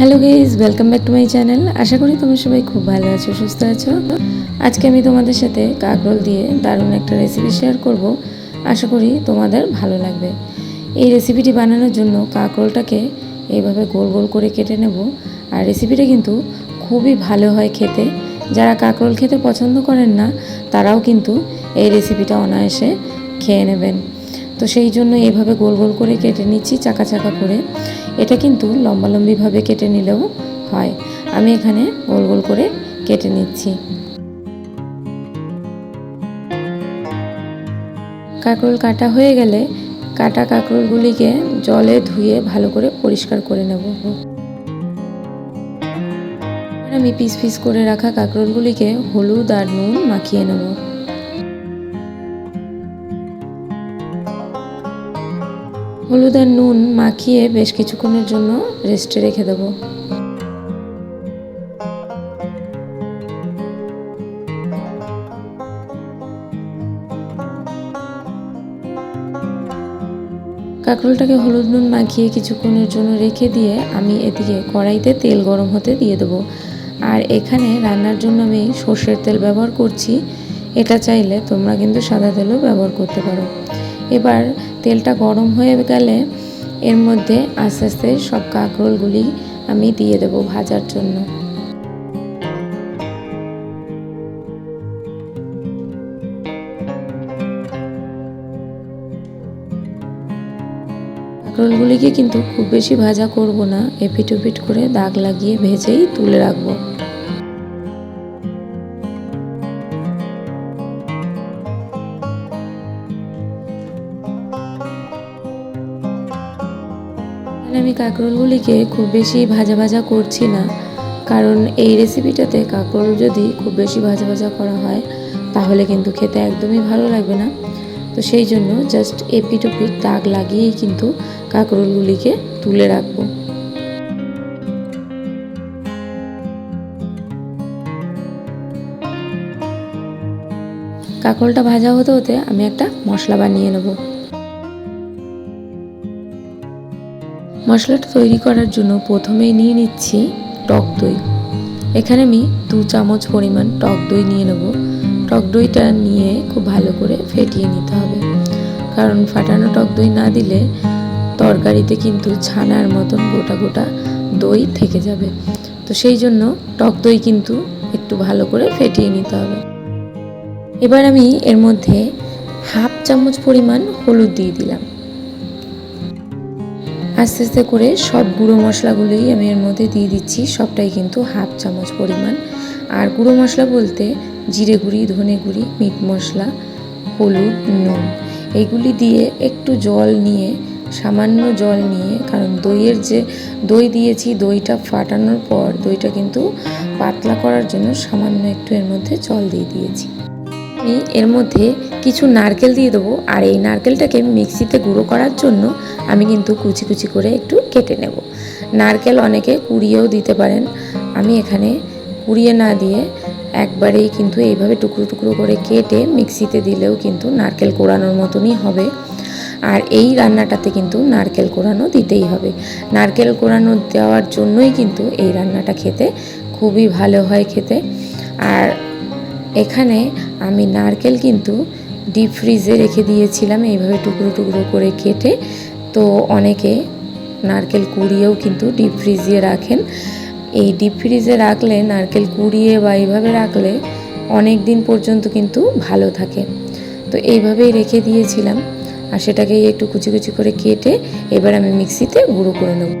Hello guys welcome back to my channel আশা করি তোমরা সবাই খুব ভালো আছো, সুস্থ আছো। আজকে আমি তোমাদের সাথে কাকরোল দিয়ে দারুণ একটা রেসিপি শেয়ার করব। আশা করি তোমাদের ভালো লাগবে। এই রেসিপিটি বানানোর জন্য কাকরোলটাকে এইভাবে গোল গোল করে কেটে নেব। আর রেসিপিটা কিন্তু খুবই ভালো হয় খেতে। যারা কাকরোল খেতে পছন্দ করেন না, তারাও কিন্তু এই রেসিপিটা অনায়াসে খেয়ে নেবেন। তো সেই জন্য এইভাবে গোল গোল করে কেটে নিচ্ছি, চাকা চাকা করে। এটা কিন্তু লম্বালম্বিভাবে কেটে নিলেও হয়। আমি এখানে গোল গোল করে কেটে নিচ্ছি। কাঁকরোল কাটা হয়ে গেলে কাটা কাঁকরোলগুলিকে জলে ধুয়ে ভালো করে পরিষ্কার করে নেব। আমি পিস পিস করে রাখা কাঁকরোলগুলিকে হলুদ আর নুন মাখিয়ে নেব। হলুদ আর নুন মাখিয়ে বেশ কিছুক্ষণের জন্য রেস্টে রেখে দেবো। কাঁকরোলটাকে হলুদ নুন মাখিয়ে কিছুক্ষণের জন্য রেখে দিয়ে আমি এদিকে কড়াইতে তেল গরম হতে দিয়ে দেবো। আর এখানে রান্নার জন্য আমি সর্ষের তেল ব্যবহার করছি। এটা চাইলে তোমরা কিন্তু সাদা তেলও ব্যবহার করতে পারো। এবার তেলটা গরম হয়ে গেলে এর মধ্যে আস্তে আস্তে সব কাঁকরোলগুলি আমি দিয়ে দেব ভাজার জন্য। কাঁকরোলগুলিকে কিন্তু খুব বেশি ভাজা করব না এপিট ওপিট করে দাগ লাগিয়ে ভেজেই তুলে রাখব। আমি কাঁকরোলগুলিকে খুব বেশি ভাজা ভাজা করছি না। কারণ এই রেসিপিটাতে কাঁকরোল যদি খুব বেশি ভাজা ভাজা করা হয়, তাহলে কিন্তু খেতে একদমই ভালো লাগবে না। তো সেই জন্য জাস্ট এপিট ওপিট দাগ লাগিয়েই কিন্তু কাঁকরোলগুলিকে তুলে রাখব। কাঁকরোলটা ভাজা হতে হতে আমি একটা মশলা বানিয়ে নেব। মশলাটা তৈরি করার জন্য প্রথমেই নিয়ে নিচ্ছি টক দই। এখানে আমি দু চামচ পরিমাণ টক দই নিয়ে নেব। টক দইটা নিয়ে খুব ভালো করে ফেটিয়ে নিতে হবে। কারণ ফাটানো টক দই না দিলে তরকারিতে কিন্তু ছানার মতন গোটা গোটা দই থেকে যাবে। তো সেই জন্য টক দই কিন্তু একটু ভালো করে ফেটিয়ে নিতে হবে। এবার আমি এর মধ্যে হাফ চামচ পরিমাণ হলুদ দিয়ে দিলাম। আস্তে আস্তে করে সব গুঁড়ো মশলাগুলোই আমি এর মধ্যে দিয়ে দিচ্ছি। সবটাই কিন্তু হাফ চামচ পরিমাণ। আর গুঁড়ো মশলা বলতে জিরে গুঁড়ি, ধনে গুঁড়ি, মিট মশলা, হলুদ, নুন। এইগুলি দিয়ে একটু জল নিয়ে, সামান্য জল নিয়ে, কারণ দইয়ের যে দই দিয়েছি, দইটা ফাটানোর পর দইটা কিন্তু পাতলা করার জন্য সামান্য একটু এর মধ্যে জল দিয়ে দিয়েছি। আমি এর মধ্যে কিছু নারকেল দিয়ে দেবো। আর এই নারকেলটাকে মিক্সিতে গুঁড়ো করার জন্য আমি কিন্তু কুচি কুচি করে একটু কেটে নেব। নারকেল অনেকে কুড়িয়েও দিতে পারেন। আমি এখানে কুড়িয়ে না দিয়ে একবারেই কিন্তু এইভাবে টুকরো টুকরো করে কেটে মিক্সিতে দিলেও কিন্তু নারকেল কোড়ানোর মতনই হবে। আর এই রান্নাটাতে কিন্তু নারকেল কোড়ানো দিতেই হবে। নারকেল কোড়ানো দেওয়ার জন্যই কিন্তু এই রান্নাটা খেতে খুবই ভালো হয় খেতে। আর এখানে আমি নারকেল কিন্তু ডিপ ফ্রিজে রেখে দিয়েছিলাম, এইভাবে টুকরো টুকরো করে কেটে। তো অনেকে নারকেল কুড়িয়েও কিন্তু ডিপ ফ্রিজে রাখেন। এই ডিপ ফ্রিজে রাখলে, নারকেল কুড়িয়ে বা এইভাবে রাখলে অনেক দিন পর্যন্ত কিন্তু ভালো থাকে। তো এইভাবেই রেখে দিয়েছিলাম, আর সেটাকেই একটু কুচি কুচি করে কেটে এবার আমি মিক্সিতে গুঁড়ো করে নেব।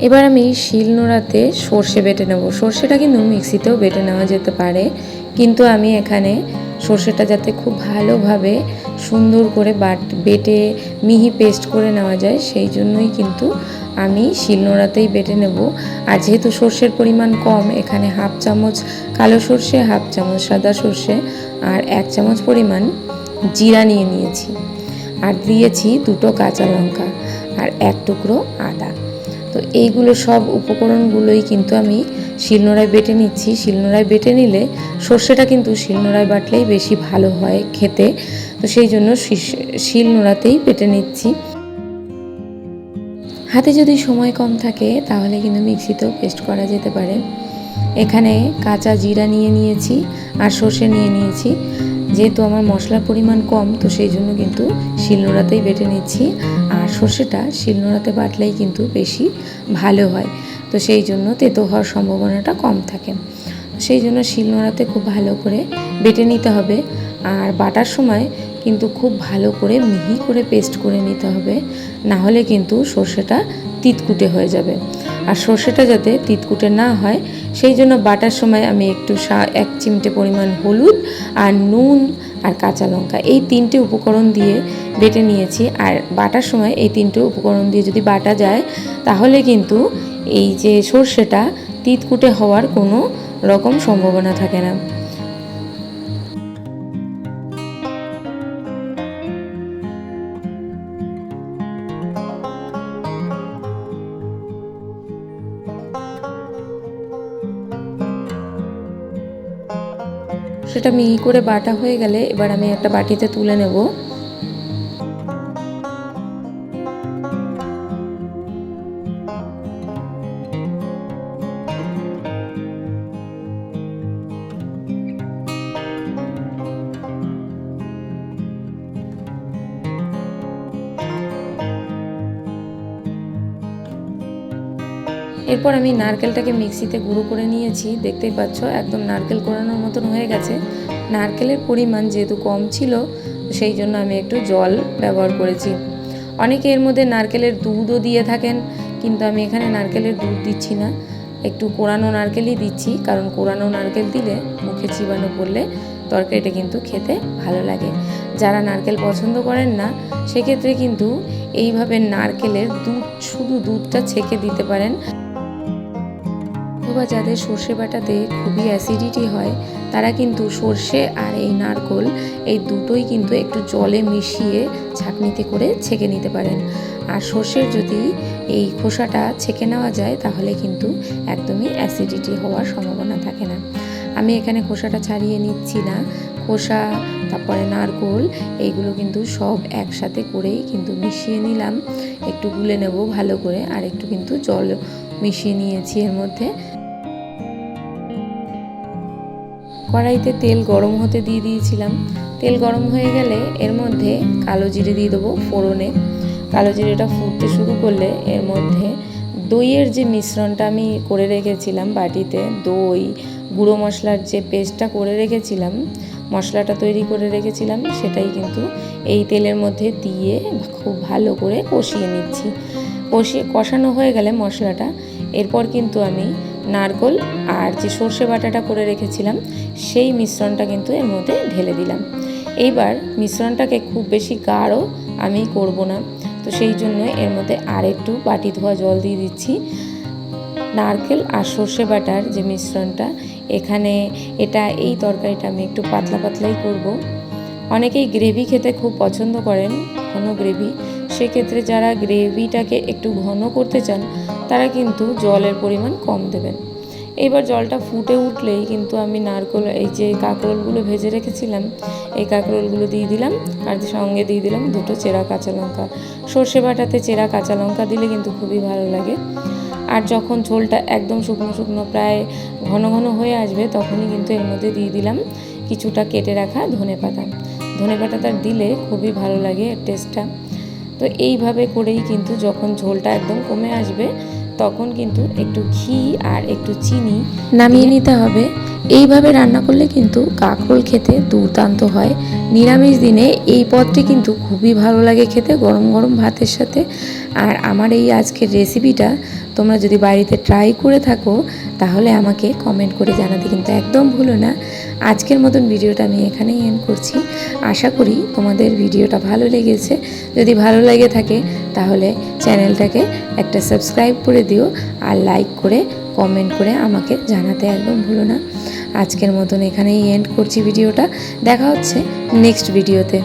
এবার আমি শিল নোড়াতে সর্ষে বেটে নেব। সর্ষেটা কিন্তু মিক্সিতেও বেটে নেওয়া যেতে পারে। কিন্তু আমি এখানে সর্ষেটা যাতে খুব ভালোভাবে সুন্দর করে বাট, বেটে মিহি পেস্ট করে নেওয়া যায়, সেই জন্যই কিন্তু আমি শিলনোড়াতেই বেটে নেব। আর যেহেতু সর্ষের পরিমাণ কম, এখানে হাফ চামচ কালো সর্ষে, হাফ চামচ সাদা সর্ষে আর এক চামচ পরিমাণ জিরা নিয়ে নিয়েছি। আর দিয়েছি দুটো কাঁচা লঙ্কা আর এক টুকরো আদা। তো এইগুলো সব উপকরণগুলোই কিন্তু আমি শিলনোড়ায় বেটে নিচ্ছি। শিলনোড়ায় বেটে নিলে সর্ষেটা কিন্তু শিলনোড়ায় বাটলেই বেশি ভালো হয় খেতে। তো সেই জন্য শিলনোড়াতেই বেটে নিচ্ছি। হাতে যদি সময় কম থাকে তাহলে কিন্তু মিক্সিতেও পেস্ট করা যেতে পারে। এখানে কাঁচা জিরা নিয়ে নিয়েছি আর সর্ষে নিয়ে নিয়েছি। যেহেতু আমার মশলার পরিমাণ কম, তো সেই জন্য কিন্তু শিলনোড়াতেই বেটে নিচ্ছি। আর সর্ষেটা শিলনোড়াতে বাটলেই কিন্তু বেশি ভালো হয়। তো সেই জন্য তেতো হওয়ার সম্ভাবনাটা কম থাকে। সেই জন্য শিলনোড়াতে খুব ভালো করে বেটে নিতে হবে। আর বাটার সময় কিন্তু খুব ভালো করে মিহি করে পেস্ট করে নিতে হবে। না হলে কিন্তু সর্ষেটা তিতকুটে হয়ে যাবে। আর সর্ষেটা যাতে তিতকুটে না হয়, সেই জন্য বাটার সময় আমি একটু এক চিমটে পরিমাণ হলুদ আর নুন আর কাঁচা লঙ্কা এই তিনটে উপকরণ দিয়ে বেটে নিয়েছি। আর বাটার সময় এই তিনটে উপকরণ দিয়ে যদি বাটা যায়, তাহলে কিন্তু এই যে সর্ষেটা তিতকুটে হওয়ার কোনো রকম সম্ভাবনা থাকে না। সেটা মিহি করে বাটা হয়ে গেলে এবার আমি একটা বাটিতে তুলে নেব। এরপর আমি নারকেলটাকে মিক্সিতে গুঁড়ো করে নিয়েছি। দেখতেই পাচ্ছ, একদম নারকেল কোরানোর মতন হয়ে গেছে। নারকেলের পরিমাণ যেহেতু কম ছিল, সেই জন্য আমি একটু জল ব্যবহার করেছি। অনেকে এর মধ্যে নারকেলের দুধও দিয়ে থাকেন, কিন্তু আমি এখানে নারকেলের দুধ দিচ্ছি না। একটু কোরানো নারকেলই দিচ্ছি, কারণ কোরানো নারকেল দিলে মুখে চিবানো পড়লে তরকারিটা কিন্তু খেতে ভালো লাগে। যারা নারকেল পছন্দ করেন না, সেক্ষেত্রে কিন্তু এইভাবে নারকেলের দুধ, শুধু দুধটা ছেঁকে দিতে পারেন। অথবা যাদের সর্ষে বাটাতে খুবই অ্যাসিডিটি হয়, তারা কিন্তু সর্ষে আর এই নারকোল এই দুটোই কিন্তু একটু জলে মিশিয়ে ছাঁকনিতে করে ছেঁকে নিতে পারেন। আর সর্ষের যদি এই খোসাটা ছেঁকে নেওয়া যায়, তাহলে কিন্তু একদমই অ্যাসিডিটি হওয়ার সম্ভাবনা থাকে না। আমি এখানে খোসাটা ছাড়িয়ে নিচ্ছি না। খোসা, তারপরে নারকোল, এইগুলো কিন্তু সব একসাথে করেই কিন্তু মিশিয়ে নিলাম। একটু গুলে নেব ভালো করে, আর একটু কিন্তু জল মিশিয়ে নিয়েছি এর মধ্যে। কড়াইতে তেল গরম হতে দিয়ে দিয়েছিলাম। তেল গরম হয়ে গেলে এর মধ্যে কালো জিরে দিয়ে দেবো ফোড়নে। কালো জিরেটা ফুটতে শুরু করলে এর মধ্যে দইয়ের যে মিশ্রণটা আমি করে রেখেছিলাম বাটিতে, দই, গুঁড়ো মশলার যে পেস্টটা করে রেখেছিলাম, মশলাটা তৈরি করে রেখেছিলাম, সেটাই কিন্তু এই তেলের মধ্যে দিয়ে খুব ভালো করে কষিয়ে নিচ্ছি। কষিয়ে, কষানো হয়ে গেলে মশলাটা, এরপর কিন্তু আমি নারকোল আর যে সর্ষে বাটাটা করে রেখেছিলাম, সেই মিশ্রণটা কিন্তু এর মধ্যে ঢেলে দিলাম। এইবার মিশ্রণটাকে খুব বেশি গাঢ় আমি করব না। তো সেই জন্য এর মধ্যে আর একটু বাটি ধোয়া জল দিয়ে দিচ্ছি। নারকেল আর সর্ষে বাটার যে মিশ্রণটা, এখানে এটা, এই তরকারিটা আমি একটু পাতলা পাতলাই করব। অনেকেই গ্রেভি খেতে খুব পছন্দ করেন, ঘন গ্রেভি। সেক্ষেত্রে যারা গ্রেভিটাকে একটু ঘন করতে চান তারা কিন্তু জলের পরিমাণ কম দেবেন। এইবার জলটা ফুটে উঠলেই কিন্তু আমি নারকোল, এই যে কাঁকরোলগুলো ভেজে রেখেছিলাম, এই কাঁকরোলগুলো দিয়ে দিলাম, আর সঙ্গে দিয়ে দিলাম দুটো চেরা কাঁচা লঙ্কা। সর্ষে বাটাতে চেরা কাঁচা লঙ্কা দিলে কিন্তু খুবই ভালো লাগে। আর যখন ঝোলটা একদম শুকনো শুকনো প্রায় ঘন ঘন হয়ে আসবে, তখনই কিন্তু এর মধ্যে দিয়ে দিলাম কিছুটা কেটে রাখা ধনে পাতা ধনে পাতাটা দিলে খুবই ভালো লাগে টেস্টটা তো এইভাবে করেই কিন্তু যখন ঝোলটা একদম কমে আসবে, তখন কিন্তু একটু ঘি আর একটু চিনি নামিয়ে নিতে হবে। এইভাবে রান্না করলে কিন্তু কাঁকরোল খেতে দুর্দান্ত হয়। নিরামিষ দিনে এই পদটি কিন্তু খুবই ভালো লাগে খেতে, গরম গরম ভাতের সাথে। আর আমার এই আজকের রেসিপিটা তোমরা যদি বাড়িতে ট্রাই করে থাকো, তাহলে আমাকে কমেন্ট করে জানাতে কিন্তু একদম ভুলো না। আজকের মতন ভিডিওটা আমি এখানেই এন্ড করছি। আশা করি তোমাদের ভিডিওটা ভালো লেগেছে। যদি ভালো লেগে থাকে, তাহলে চ্যানেলটাকে একটা সাবস্ক্রাইব করে দিও আর লাইক করে কমেন্ট করে আমাকে জানাতে একদম ভুলো না। আজকের মতন এখানেই এন্ড করছি ভিডিওটা। দেখা হচ্ছে নেক্সট ভিডিওতে